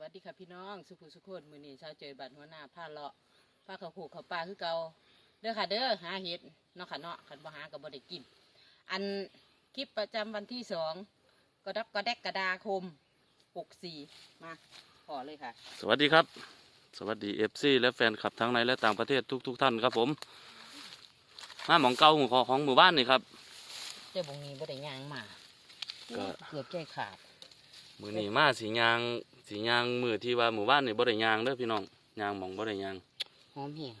สวัสดีค่ะพี่น้องสุขุสุขคนมือนี้ชาวเจยบัตรหัวหน้าผ้าเลาะผ้าเขาวผูกเขาวปลาคือเก่าเด้อค่ะเด้อหาเห็ดเนาะค่ะเนาะขันบ่หากับบ่ได้กิน อันคลิปประจำวันที่สองกระดับกระแดกกระดาคมหกสี่มาขอเลยค่ะ สวัสดีครับ สวัสดีเอฟซีและแฟนคลับทั้งในและต่างประเทศทุกๆทท่านครับผมมาหมองเก่าของของหมู่บ้านนี่ครับเจ้าบงนี้บ่ได้ย่างมาก็เกือบใจขาดมือนี่มาสียาง สียางมือที่ว่าหมู่บ้านนี่บ่ได้ยางเด้อพี่น้องยางหมองบ่ได้ยางหอมแห้ง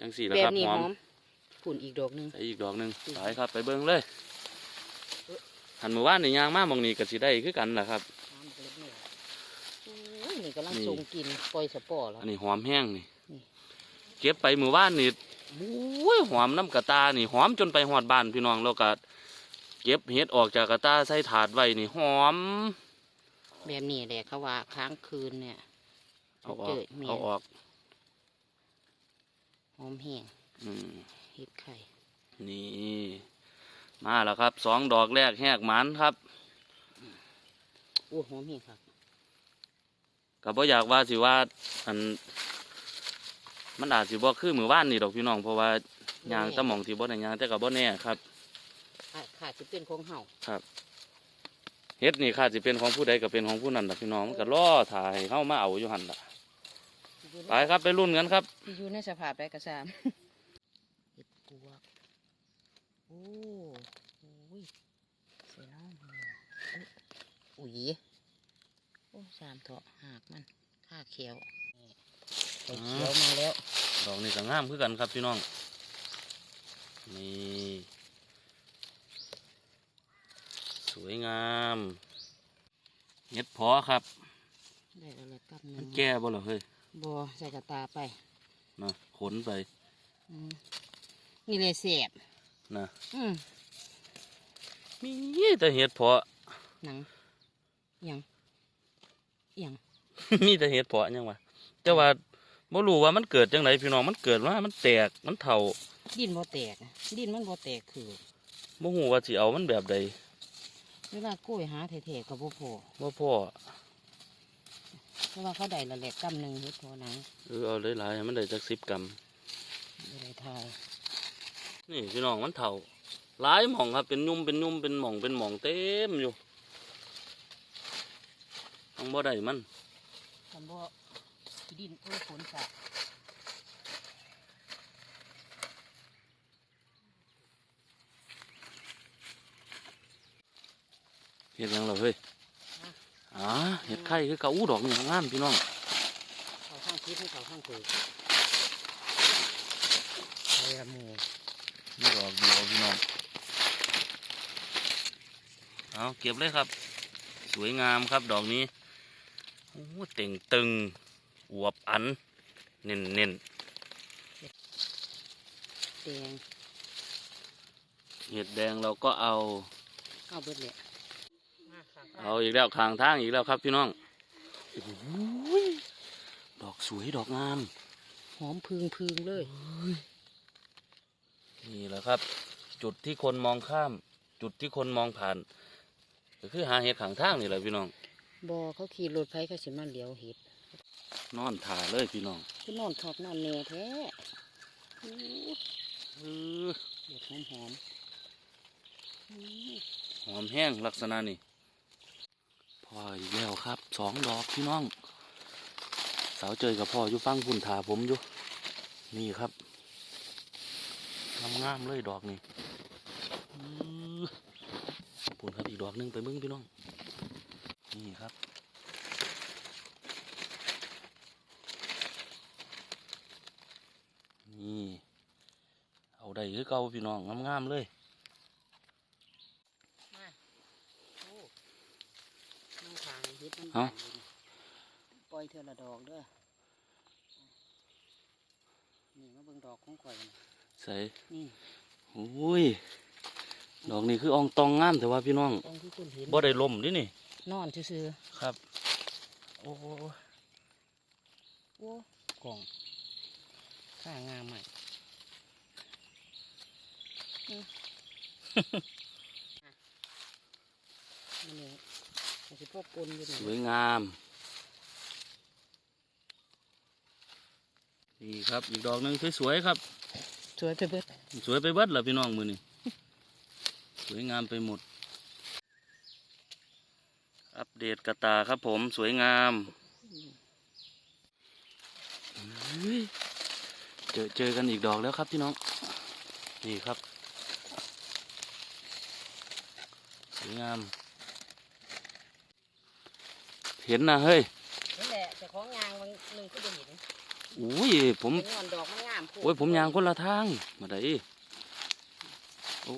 จังสี่แล้วแบครับบนี้หหออมมผุ่นอีกดอกหนึง ใส่อีกดอกหนึงอืม ไปครับไปเบิ่งเลยหันหมู่บ้านนี่ยางมาหมองนี้ก็สิได้คือกันแหละครับ น้ำเล็กนี่โอ้ยนี่กำลังนี่ ทรงกินปล่อยสปอร์แล้ว อันนี้หอมแห้งนี่นี่ เก็บไปหมู่บ้านนี่โอ้ยหอมน้ำกระตานี่หอมจนไปหอดบ้านพี่น้องแล้วก็เก็บเห็ดออกจากกระตาใส่ถาดไว้นี่หอม แบบนี้แหละเขาว่าค้างคืนเนี่ยเอาออเจกอเมียเอาออกหอมแห้งอืมเห็ดไข่ นี่ มาแล้วครับสองดอกแรกแหกหมันครับโอ้หอมแห้งครับก็บ่อยากว่าสิว่าอัน มันอาจสิบ่คือมือว่านนี่ดอกพี่น้องเพราะว่ายางตะหมองที่บ่ได้ยางแต่ก็บ่แน่ครับขาดขาดจะเป็นของเห่า เฮ็ดนี่ค่ะสิเป็นของผู้ใดก็เป็นของผู้นั้นล่ะพี่น้องมันก็รอถ่ายเข้ามาเอาอยู่หั่นล่ะไปครับไปรุ่นกันครับที่อยู่ในสภาพได้กระซามเห็ดปวกโอ้โอ้ยเสียน้องอุ๊ยโอ้สามเถาะหากมันข้าเขียวนี่ไข่เขียวมาแล้วดอกนี้ก็งามคือกันครับพี่น้องนี่ สวยงามเฮ็ดพอครับได้แล้วแหละกับหนึ่มันงแก่บ่ล่ะเฮ้ยบัวใส่กระตาไปนะขนไปอืมนี่เลยเสียบนะอืมมีแต่เห็ดเพาะหนังอิหยังอิหยังมีแต่เห็ดเพาะยังวะแต่ว่าบ่รู้ว่ามันเกิดจังไดพี่น้องมันเกิดว่ามันแตกมันเฒ่าดินบ่แตกดินมันบ่แตกคือบ่ฮู้ว่าสิเอามันแบบใด เวลากล้วยหาแท้ๆกับบ่พอบ่พอเพราะว่าเขาได้ละแหลกกำหนึ่งเฮ็ดพอหนังเออเอาหลายๆให้มันได้จัก10กรัมบ่ได้ทายนี่พี่น้องมันเฒ่าหลายหม่องครับเป็นยุ่มเป็นยุ่มเป็นหม่องเป็นหม่องเต็มอยู่ต้องบ่ได้มันคันบ่ดินเอ้ยฝนสา เฮ็ดหยังล่ะเฮ้ยอ๋อเฮ็ดไข่คือเก่าอู้ดอกนี่งามพี่น้องเขาข้างทิศให้เขาข้างถูกไอ้ละหมูนี่ดอกเดียวพี่น้องเอาเก็บเลยครับ สวยงามครับดอกนี้โอ้เต่งตึงอวบอัน เน้นเน้นแดงๆเห็ดแดงเราก็เอา เอาเบิดเลยมาค่ะ เอาอีกแล้วคางทางอีกแล้วครับพี่น้องโอ้โหยดอกสวยดอกงาม หอมพึงพึงๆเลย นี่แหละครับ จุดที่คนมองข้าม จุดที่คนมองผ่านก็คือหาเห็ดขางทางนี่แหละพี่น้องบ่เขาขี่รถไฟเขาสิมาเลี้ยวเห็ดนอนถ่าเลยพี่น้องคือนอนขอบนอนแน่แท้อู้เออเด็ดหอมหอมๆอื้อหอมแห้งลักษณะนี่ พออีกแล้วครับสองดอกพี่น้อง สาวเจยกับพ่ออยู่ฟังพุ่นถาผมอยู่ นี่ครับงามๆเลยดอกนี่อื้อพุ่นครับอีกดอกหนึงไปเบิ้งพี่น้อง นี่ครับนี่เอาได้คือเก่าพี่น้องงามๆเลย มาโอ้น้องทาง เฮ็ดมันเอ้าบานอยู่นี่ปล่อยเธอละดอกเด้อนี่มาเบิ่งดอกของข่อยนี่ใส่นี่โอ้ยดอกนี้คืออองตองงามแต่ว่าพี่น้องตรงที่คุณเห็นบ่ได้ลมดินี่ นอนซื่อครับ โอ้ๆโอ้กล่องข้างามใหม่ พวกกลอยู่สวยงาม นี่ครับ อีกดอกหนึ่งสวยๆครับ สวยไปเบิดสวยไปเบิดเหรอพี่น้องมือนี่สวยงามไปหมด อัปเดตกระตาครับผมสวยงาม เจอเจอกันอีกดอกแล้วครับพี่น้อง นี่ครับ สวยงาม เห็นนะเฮ้ยนั่นแหละแต่ของยางบางหนึ่งก็จะเห็นอุ้ยผมเป็นงอนดอกมันงามโอ้ยผมยางคนละทางมาได้โอ้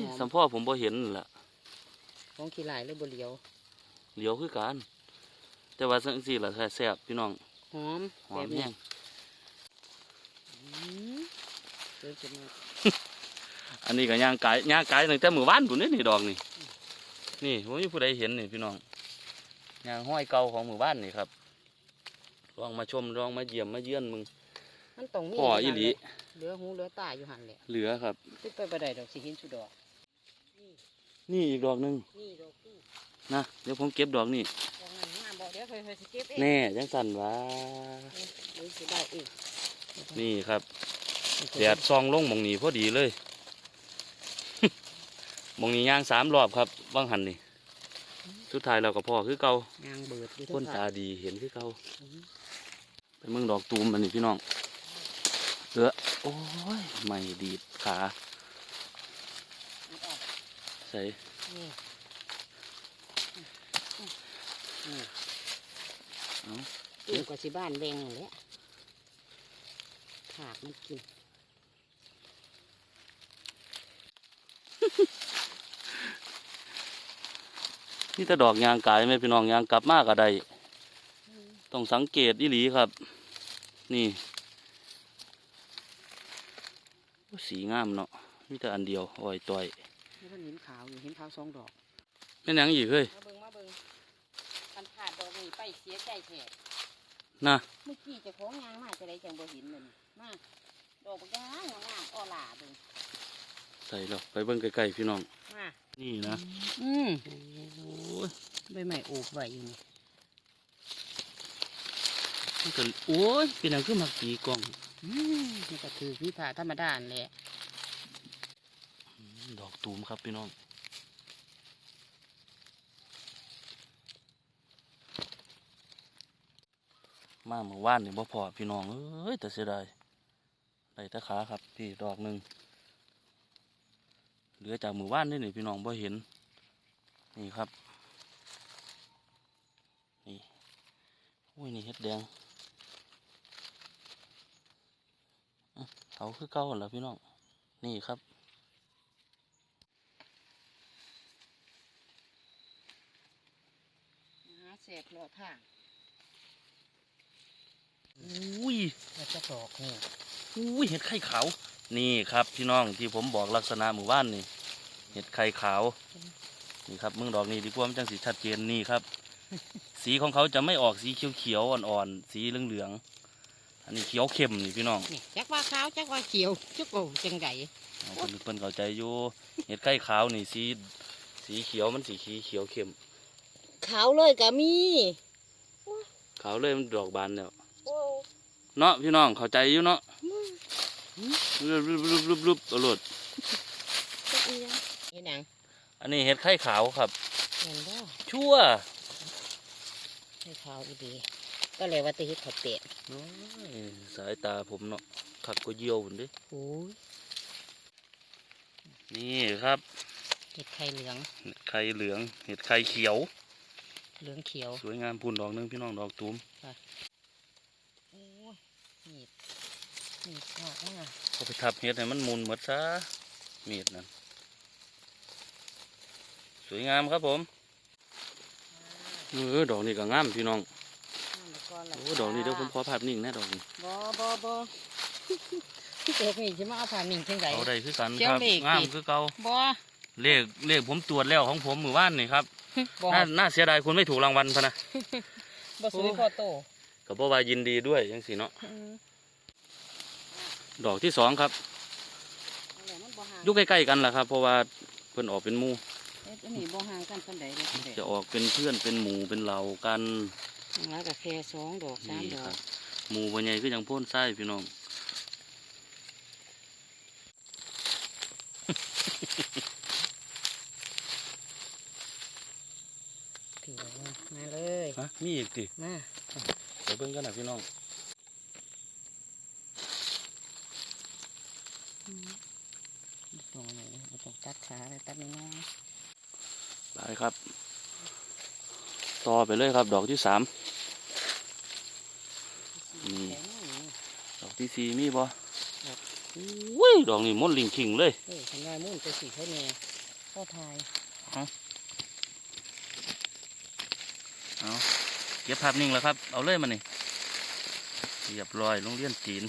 ยสัมพ่อผมบ่เห็นนั่นล่ะของขี้ลายหรือบเหลียวเหลียวคือกันแต่ว่าสังสี่ละแซ่บพี่น้องหอมหอมแบบนี้แห้งอืมสวยจังเลยอันนี้ก็ย่างไก่ย่างไก่ตั้งแต่มื้อวานพุ่นนี่นี่ดอกนี่นี่ผมมีผู้ใดเห็นนี่พี่น้อง ย่างห้อยเก่าของหมู่บ้านนี่ครับลองมาชมลองมาเยี่ยมมาเยือนมึงมันต้องมีพ่ออีหลีเหลือหูเหลือตาอยู่หันแหละเหลือครับขึ้นไปบ่ได้ดอกสิเห็นสุดดอกนี่นี่อีกดอกหนึงนี่ดอกนี่นะเดี๋ยวผมเก็บดอกนี่ดอกนั้นงามบอกเดี๋ยวเคยเคยสิเก็บเองแน่จังสั่นวะหรือสิได้เองนี่ครับแดดซองลงหมองนี้พอดีเลยหมองนี้ย่างสามรอบครับว่างหันนี่ สุดท้ายเราก็พอคือเก่ายางเบิดอยู่คนทั้งตาขาดีเห็นคือเก่าไปเมืองดอกตูมมันนี่พี่น้องเออโอ้ยไม่ดีดขามันออกใส่นี่นี่เอากินกว่าสิบ้านแดงนั่นแหละถากมันกิน นี่แต่ดอกยางกายไหมพี่น้องยางกลับมากก็ได้ต้องสังเกตอีหลีครับ นี่โอ้สีงามเนาะมีแต่อันเดียวอ้อยต่อยแล้วมันเห็นขาวอยู่เห็นขาวสองดอกแม่นหยังอีกเฮ้ยมาเบิ่งมาเบิ่งคันขาดดอกนี้ไปเสียใจแท้นะเมื่อกี้เจะของยางมาจะได้จังบ่เห็นมันมาดอกบักยางงามอ้อหล่าเบิ่ง ใส่แล้วไปเบิ่งใกล้ๆพี่น้อง มานี่นะ อืมโอ้ยใบไม้โอบไว้อยู่นี่มันก็โอ้ยเป็นหยังคือมักตีกล้อง อืมนี่ก็คือวิธาธรรมดานั่นแหละอืมดอกตูมครับพี่น้องมาเมื่อวานนี่บ่พอพี่น้องเอ้ยแต่เสียดายได้แตะขาครับพี่ดอกหนึ่ง เหลือจากหมู่บ้านนี่นี่พี่น้องบ่เห็น นี่ครับ นี่โอ้ยนี่เฮ็ดแดงอื้อเขาคือเก่าหั่นล่ะพี่น้อง นี่ครับหาแสบรอทางอุ้ยแล้วจะดอกนี่อุ้ยเห็ดไข่ขาว นี่ครับพี่น้องที่ผมบอกลักษณะหมู่บ้านนี่ เห็ดไข่ขาวนี่ครับมึงดอกนี้ดีกว่ามันจังสีชัดเจนนี่ครับ สีของเขาจะไม่ออกสีเขียวๆอ่อนๆสีเหลืองๆอันนี้เขียวเข้มนี่พี่น้องนี่จักว่าขาวจักว่าเขียวจักว่าจังไดเอาเพิ่นเพิ่นเข้าใจอยู่เห็ดไข่ขาวนี่สีสีเขียวมันสีเขียวเข้มขาวเลยก็มีขาวเลยมันดอกบานแล้วโอ้เนาะพี่น้องเข้าใจอยู่เนาะ รุบรุบรุบรุบรุบตลอดจักอีหยังเห็นหยังอันนี้เห็ดไข่ขาวครับเห็นบ่ชั่วให้ขาวอีดีก็เลยว่าแตเฮ็ดข้าวเป็ดโอ้ยสายตาผมเนาะขักก็เยี่ยวพุ่นดิโอ้ยนี่ครับเห็ดไข่เหลืองเห็ดไข่เหลืองเห็ดไข่เขียว เหลืองเขียว สวยงามพุ่นดอกหนึงพี่น้องดอกตูมโอ้ย มีดมีดมากมากเอาไปทับเห็ดให้มันมุนหมดซะมีดนั่นสวยงามครับผมเออดอกนี้ก็งามพี่น้องโอ้ดอกนี้เดี๋ยวผมขอภาพนิ่งนะดอกนี้บอบอบอพี่เอกนี่จะมาเอาผ่านหนิ่งเชียงไดเอาได้คือกันเจ้าครับเลขงามดิคือเก่าบอเลขเลขผมตรวจแล้วของผมมือว่านนี่ครับบอน่าน่าเสียดายคุณไม่ถูกรางวัลพะนะบอซื้อพอโตก็บอกว่ายินดีด้วยยังสิเนาะอืม ดอกที่สองครับเอาแหละมันบ่ห่างอยู่ใกล้ๆกันแหละครับ เพราะว่าเพิ่นออกเป็นหมู่เอ๊ะอันนี้บ่ห่างกันปานใดเลยพี่เอกจะออกเป็นเพื่อนเป็นหมู่เป็นเหล่ากันแล้วก็แค่สองดอกสามนี่ดอครักบหมูบ่ใหญ่คือจังโพ่นไส้พี่น้องถือมาเลยฮะมีอีกติมาเดี๋ยวเบิ่งกันนะพี่น้อง ตรงไหนบ่ ต้องตัดขาเลยตัดน้อยไปครับ ต่อไปเลยครับ ดอกที่สามๆอืมแข็งนี่ดอกที่สี่มีบ่ครับอุ้ยดอกนี้ม่วนลิงคิงเลยเฮ้ยขันว่ามุ่นไปสีเขาเนี่ยเข้าทายเอาเก็บภาพนิ่งแล้วครับ เอาเลยมานี่เรียบร้อยโรงเรียนจีน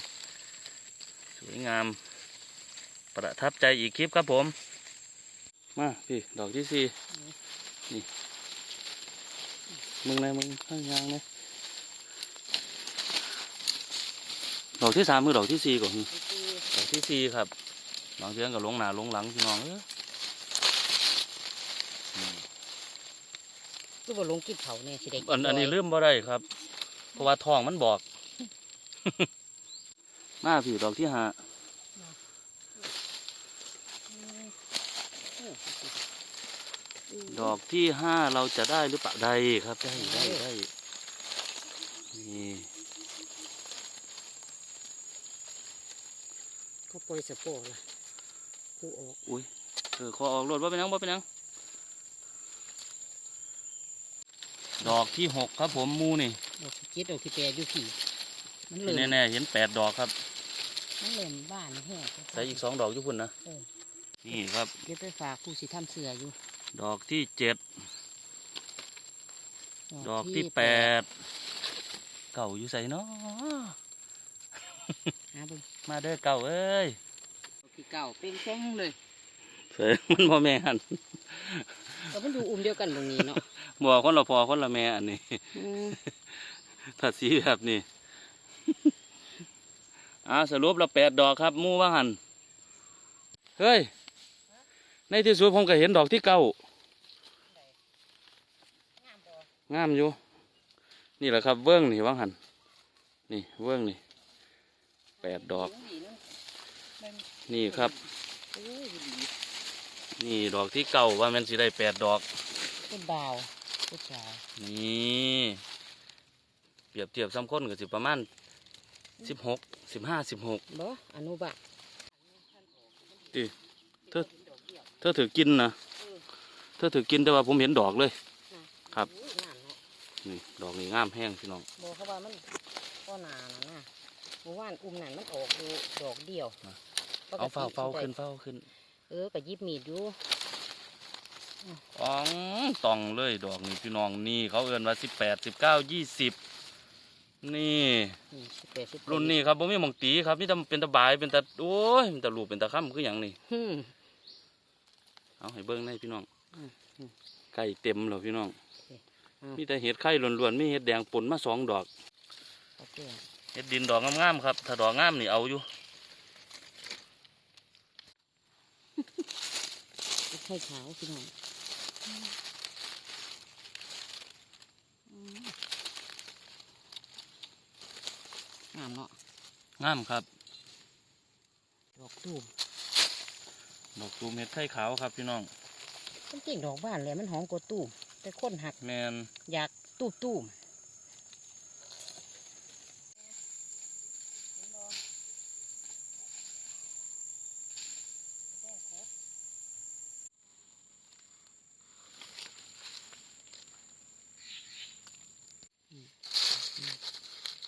สวยงาม ประทับใจอีกคลิปครับผม มาพี่ดอกที่สี่นี่มึงไหนมึงข้างยางไหมดอกที่สามคือดอกที่สี่ก่อนคือดอกที่สี่ครับบางเทือนกับลงหนาลงหลังพี่น้องเอ้ยอืมคือบ่ลงกินเขาเนี่ยสิได้กิอันอันนี้บ่ยลืมบ่ได้ครับ เพราะว่าทองมันบอก มาพี่ดอกที่ห้า ดอกที่ห้าเราจะได้หรือเปล่าได้ครับ ได้ได้ได้นี่เขาปล่อยสะโปล่ะผู้ออกอุ้ยเออขอออกรถว่าเป็นหยังว่าเป็นหยังดอกที่หกครับผมหมูนี่ดอกที่เจ็ดดอกที่แปดอยู่ผีมันเหลื่อมแน่ๆเห็นแปดดอกครับมันเหลื่อมบ้านแห้งใส่อีกสองดอกอยู่พุ่นนะเออนี่ครับเดี๋ยวไปฝากผู้สิทำเสืออยู่ ดอกที่เจ็ด ดอกที่แปด เก่าอยู่ใส่เนาะหาเบิ่งมาเด้อเก่าเอ้ยดอกที่เก่าเป็นแข้งเลยเสยมันพ่อแม่หันก็มันอยู่อุ้มเดียวกันตรงนี้เนาะบัวคนละพอคนละแม่อันนี้อืมถ้าสีแบบนี้อ่าสรุปเราแปดดอกครับหมู่ว่าหัน เฮ้ย ในที่สุดผมก็เห็นดอกที่เก้างามอยู่ นี่แหละครับเวิ้งนี่ว่าหันนี่เวิ้งนี่แปดดอก นี่ครับโอ้ยดีนี่ดอกที่เก้าว่ามันสิได้แปดดอกเป็นบ่าวผู้ชายนี่เปรียบเทียบซ้ำคนก็สิประมาณสิบหกสิบห้าสิบหกบ่อนุบะดิเธอ เธอถือกินนะเธอถือกินแต่ว่าผมเห็นดอกเลย ครับโอ้ยงามเนาะนี่ดอกนี่งามแห้งพี่น้องบอกเขาว่ามันก็นานะนะเมื่อวานอุ้มนั่นมันออกอยู่ดอกเดียวปกติเอาเฝ้าเฝ้าสิได้ขึ้นเฝ้าขึ้น เออก็หยิบมีดอยู่อ๋องตองเลยดอกนี่พี่น้องนี่เขาเอื้อนว่าสิบแปดสิบเก้ายี่สิบนี่นี่สิบแปดสิบรุ่นนี้ครับผมมีหมองตีครับนี่ทำเป็นตะบายเป็นตะโอ้ยเป็นตะลูปเป็นตะค่ำคืออย่างนี้ฮึม เอาให้เบิ้งได้พี่น้องอืมอืมไก่เต็มแล้วพี่น้องอืมมีแต่เห็ดไข่ล้วนๆมีเห็ดแดงปนมาสองดอกโอเคเห็ดดินดอกงามๆครับ ถ้าดอกงามนี่เอาอยู่ไข่ขาวพี่น้องอืมงามเนาะงามครับ ดอกตูม ดอกตูมเห็ดไข่ขาวครับพี่น้องมันจริงดอกบ้านเลยมันหอมกว่าตูมแต่คนหักแมนอยากตูมตูม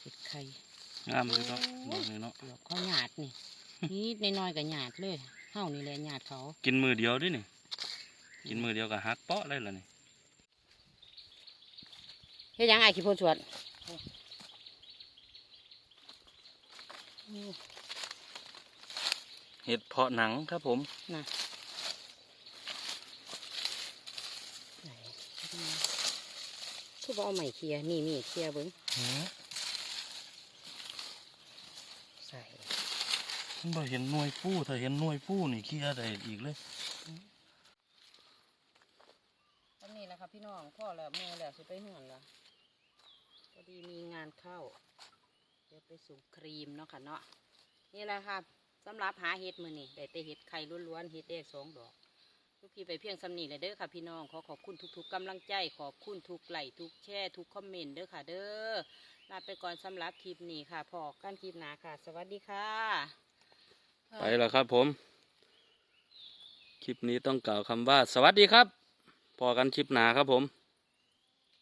เห็ดไข่งามเลยเนาะดอกนี้เนาะดอกเขาหยาดนี่ นี่น้อยๆกับหยาดเลย เท่านี่แหละหยาดเขา กินมือเดียวด้วยนี่ กินมือเดียวกับฮักเปาะเลยล่ะนี่เฮ็ดหยังไอ้ขี้โพนสวนเห็ดเพาะหนังครับผมน่ะไหนคือว่าเอาใหม่เคลียร์นี่มีเคลียร์เบิ้งใส่ มัน บ่เห็นหน่วยปู้ถ้าเห็นหน่วยปู้นี่ขี้อะไรอีกเลยตอนนี้แหละครับพี่น้องพ่อแล้วแม่แล้วสิไปเหือนละพอดีมีงานเข้า เดี๋ยวไปส่งครีมเนาะค่ะเนาะนี่แหละค่ะสำหรับหาเห็ดมือนี่ได้แต่เห็ดไข่ล้วนๆเห็ดแดงสองดอกทุกพี่ไปเพียงสำนีเลยเด้อค่ะพี่น้องขอขอบคุณทุกๆกำลังใจ ขอบคุณทุกไลค์ทุกแชร์ทุกคอมเมนต์เด้อค่ะ เด้อลาไปก่อนสำหรับคลิปนี้ค่ะพอกันคลิปหนาค่ะ สวัสดีค่ะ ไปแล้วครับผม คลิปนี้ต้องกล่าวคำว่า สวัสดีครับ พอกันคลิปหนาครับผม